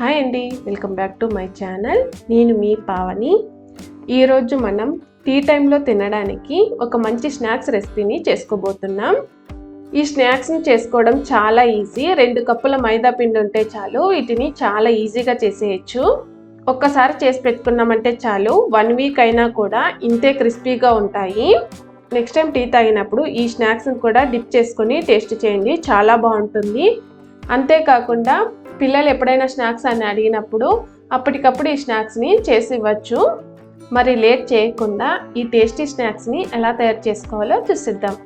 Hi అండి welcome back to my channel. నేను మీ పావని. ఈరోజు మనం టీ టైంలో తినడానికి ఒక మంచి స్నాక్స్ రెసిపీని చేసుకోబోతున్నాం. ఈ స్నాక్స్ని చేసుకోవడం చాలా ఈజీ. రెండు కప్పుల మైదా పిండి ఉంటే చాలు వీటిని చాలా ఈజీగా చేసేయచ్చు. ఒక్కసారి చేసి పెట్టుకున్నామంటే చాలు వన్ వీక్ అయినా కూడా ఇంతే క్రిస్పీగా ఉంటాయి. నెక్స్ట్ టైం టీ తాగినప్పుడు ఈ స్నాక్స్ని కూడా డిప్ చేసుకొని టేస్ట్ చేయండి చాలా బాగుంటుంది. అంతేకాకుండా పిల్లలు ఎప్పుడైనా స్నాక్స్ అని అడిగినప్పుడు అప్పటికప్పుడు ఈ స్నాక్స్ని చేసి ఇవ్వచ్చు. మరి లేట్ చేయకుండా ఈ టేస్టీ స్నాక్స్ని ఎలా తయారు చేసుకోవాలో చూసిద్దాం.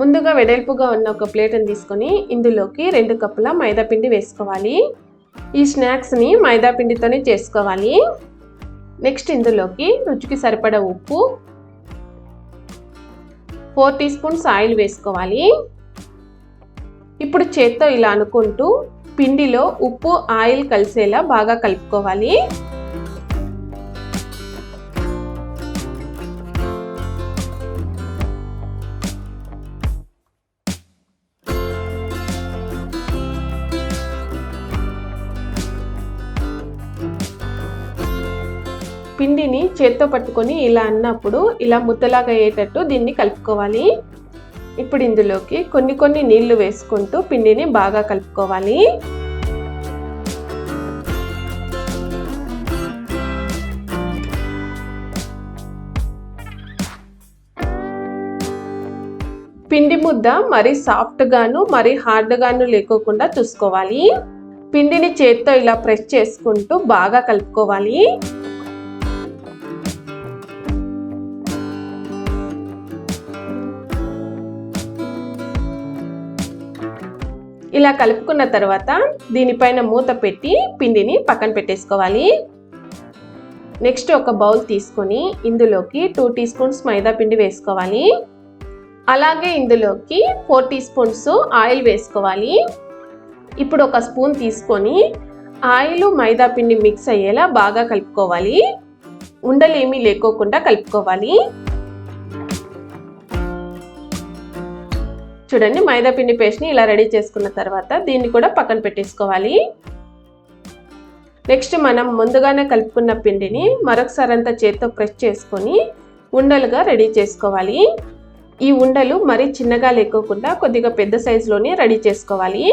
ముందుగా వెడల్పుగా ఉన్న ఒక ప్లేట్ని తీసుకొని ఇందులోకి రెండు కప్పుల మైదాపిండి వేసుకోవాలి. ఈ స్నాక్స్ని మైదా పిండితోనే చేసుకోవాలి. నెక్స్ట్ ఇందులోకి రుచికి సరిపడా ఉప్పు. ఫోర్ టీ స్పూన్స్ ఆయిల్ వేసుకోవాలి. ఇప్పుడు చేత్తో ఇలా అనుకుంటూ పిండిలో ఉప్పు ఆయిల్ కలిసేలా బాగా కలుపుకోవాలి. పిండిని చేత్తో పట్టుకొని ఇలా అన్నప్పుడు ఇలా ముద్దలాగా అయ్యేటట్టు దీన్ని కలుపుకోవాలి. ఇప్పుడు ఇందులోకి కొన్ని కొన్ని నీళ్ళు వేసుకుంటూ పిండిని బాగా కలుపుకోవాలి. పిండి ముద్ద మరీ సాఫ్ట్గాను మరీ హార్డ్గాను లేకోకుండా చూసుకోవాలి. పిండిని చేత్తో ఇలా ప్రెస్ చేసుకుంటూ బాగా కలుపుకోవాలి. ఇలా కలుపుకున్న తర్వాత దీనిపైన మూత పెట్టి పిండిని పక్కన పెట్టేసుకోవాలి. నెక్స్ట్ ఒక బౌల్ తీసుకొని ఇందులోకి టూ టీ స్పూన్స్ మైదా పిండి వేసుకోవాలి. అలాగే ఇందులోకి ఫోర్ టీ స్పూన్స్ ఆయిల్ వేసుకోవాలి. ఇప్పుడు ఒక స్పూన్ తీసుకొని ఆయిల్ మైదా పిండి మిక్స్ అయ్యేలా బాగా కలుపుకోవాలి. ఉండలేమీ లేకోకుండా కలుపుకోవాలి. చూడండి మైదా పిండి పేస్ట్ని ఇలా రెడీ చేసుకున్న తర్వాత దీన్ని కూడా పక్కన పెట్టేసుకోవాలి. నెక్స్ట్ మనం ముందుగానే కలుపుకున్న పిండిని మరొకసారి అంతా చేత్తో ప్రెస్ చేసుకొని ఉండలుగా రెడీ చేసుకోవాలి. ఈ ఉండలు మరీ చిన్నగా లేకోకుండా కొద్దిగా పెద్ద సైజులోనే రెడీ చేసుకోవాలి.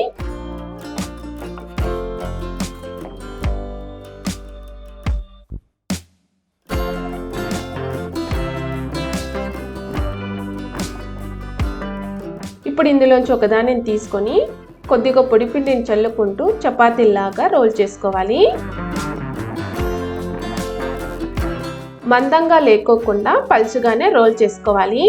ఇప్పుడు ఇందులోంచి ఒకదానిని తీసుకొని కొద్దిగా పొడి పిండిని చల్లుకుంటూ చపాతీలాగా రోల్ చేసుకోవాలి. మందంగా లేకోకుండా పలుచుగానే రోల్ చేసుకోవాలి.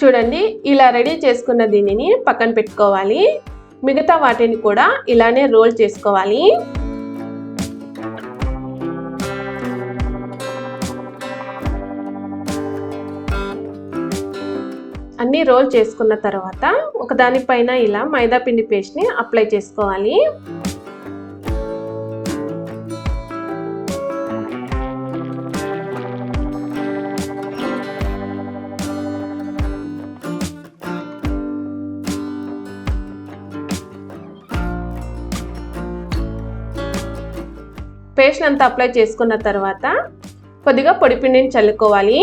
చూడండి ఇలా రెడీ చేసుకున్న దీనిని పక్కన పెట్టుకోవాలి. మిగతా వాటిని కూడా ఇలానే రోల్ చేసుకోవాలి. అన్నీ రోల్ చేసుకున్న తర్వాత ఒకదానిపైన ఇలా మైదా పిండి పేస్ట్ని అప్లై చేసుకోవాలి. పేస్ట్ అంతా అప్లై చేసుకున్న తర్వాత కొద్దిగా పొడిపిండిని చల్లుకోవాలి.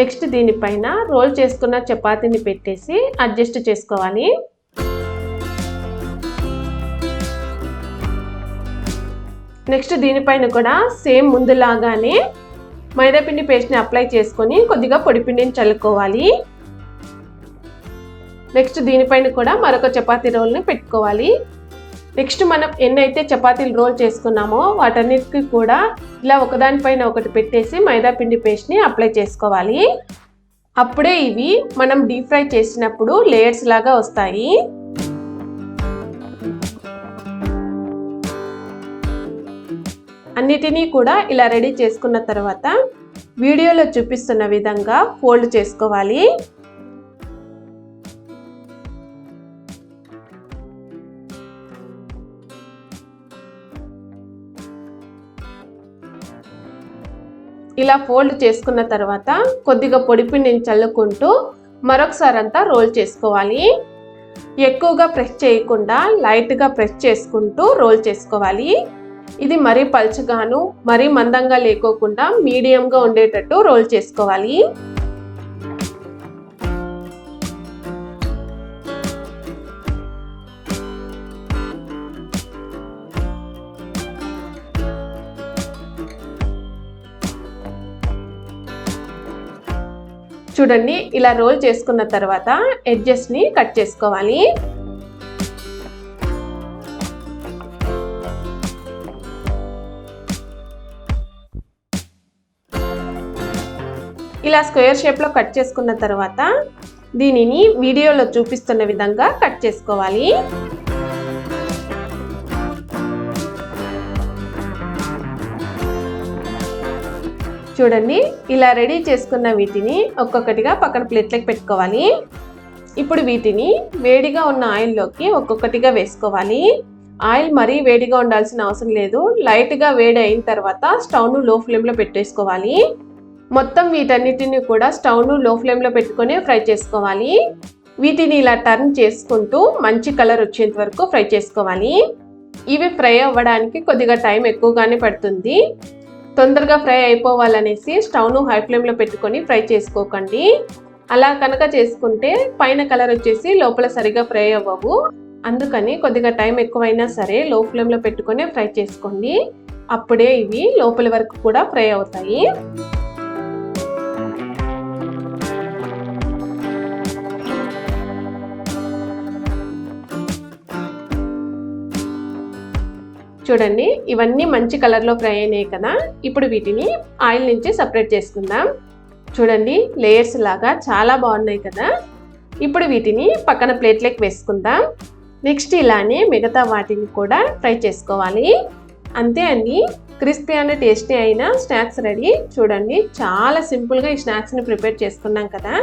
నెక్స్ట్ దీనిపైన రోల్ చేసుకున్న చపాతీని పెట్టేసి అడ్జస్ట్ చేసుకోవాలి. నెక్స్ట్ దీనిపైన కూడా సేమ్ ముందులాగానే మైదాపిండి పేస్ట్ని అప్లై చేసుకొని కొద్దిగా పొడిపిండిని చల్లుకోవాలి. నెక్స్ట్ దీనిపైన కూడా మరొక చపాతీ రోల్ని పెట్టుకోవాలి. నెక్స్ట్ మనం ఎన్నైతే చపాతీలు రోల్ చేసుకున్నామో వాటన్నిటికి కూడా ఇలా ఒకదానిపైన ఒకటి పెట్టేసి మైదా పిండి పేస్ట్ని అప్లై చేసుకోవాలి. అప్పుడే ఇవి మనం డీప్ ఫ్రై చేసినప్పుడు లేయర్స్ లాగా వస్తాయి. అన్నిటినీ కూడా ఇలా రెడీ చేసుకున్న తర్వాత వీడియోలో చూపిస్తున్న విధంగా ఫోల్డ్ చేసుకోవాలి. ఇలా ఫోల్డ్ చేసుకున్న తర్వాత కొద్దిగా పొడిపిండిని చల్లుకుంటూ మరొకసారి అంతా రోల్ చేసుకోవాలి. ఎక్కువగా ప్రెస్ చేయకుండా లైట్గా ప్రెస్ చేసుకుంటూ రోల్ చేసుకోవాలి. ఇది మరీ పల్చగాను మరీ మందంగా లేకోకుండా మీడియంగా ఉండేటట్టు రోల్ చేసుకోవాలి. చూడండి ఇలా రోల్ చేసుకున్న తర్వాత ఎడ్జెస్ని కట్ చేసుకోవాలి. ఇలా స్క్వేర్ షేప్లో కట్ చేసుకున్న తర్వాత దీనిని వీడియోలో చూపిస్తున్న విధంగా కట్ చేసుకోవాలి. చూడండి ఇలా రెడీ చేసుకున్న వీటిని ఒక్కొక్కటిగా పక్కన ప్లేట్లోకి పెట్టుకోవాలి. ఇప్పుడు వీటిని వేడిగా ఉన్న ఆయిల్లోకి ఒక్కొక్కటిగా వేసుకోవాలి. ఆయిల్ మరీ వేడిగా ఉండాల్సిన అవసరం లేదు. లైట్గా వేడి అయిన తర్వాత స్టవ్ను లో ఫ్లేమ్లో పెట్టేసుకోవాలి. మొత్తం వీటన్నిటిని కూడా స్టవ్ను లో ఫ్లేమ్లో పెట్టుకొని ఫ్రై చేసుకోవాలి. వీటిని ఇలా టర్న్ చేసుకుంటూ మంచి కలర్ వచ్చేంత వరకు ఫ్రై చేసుకోవాలి. ఇవి ఫ్రై అవ్వడానికి కొద్దిగా టైం ఎక్కువగానే పడుతుంది. తొందరగా ఫ్రై అయిపోవాలనేసి స్టవ్ను హై ఫ్లేమ్లో పెట్టుకొని ఫ్రై చేసుకోకండి. అలా కనుక చేసుకుంటే పైన కలర్ వచ్చేసి లోపల సరిగా ఫ్రై అవ్వవు. అందుకని కొద్దిగా టైం ఎక్కువైనా సరే లో ఫ్లేమ్లో పెట్టుకొని ఫ్రై చేసుకోండి. అప్పుడే ఇవి లోపల వరకు కూడా ఫ్రై అవుతాయి. చూడండి ఇవన్నీ మంచి కలర్లో ఫ్రై అయినాయి కదా. ఇప్పుడు వీటిని ఆయిల్ నుంచి సపరేట్ చేసుకుందాం. చూడండి లేయర్స్ లాగా చాలా బాగున్నాయి కదా. ఇప్పుడు వీటిని పక్కన ప్లేట్లోకి వేసుకుందాం. నెక్స్ట్ ఇలానే మిగతా వాటిని కూడా ఫ్రై చేసుకోవాలి. అంతే అండి క్రిస్పీ అండ్ టేస్టీ అయిన స్నాక్స్ రెడీ. చూడండి చాలా సింపుల్గా ఈ స్నాక్స్ని ప్రిపేర్ చేసుకున్నాం కదా.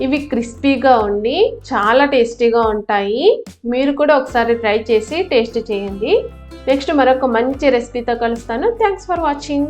ఇవి క్రిస్పీగా ఉండి చాలా టేస్టీగా ఉంటాయి. మీరు కూడా ఒకసారి ట్రై చేసి టేస్ట్ చేయండి. నెక్స్ట్ మరొక మంచి రెసిపీతో కలుస్తాను. Thanks for watching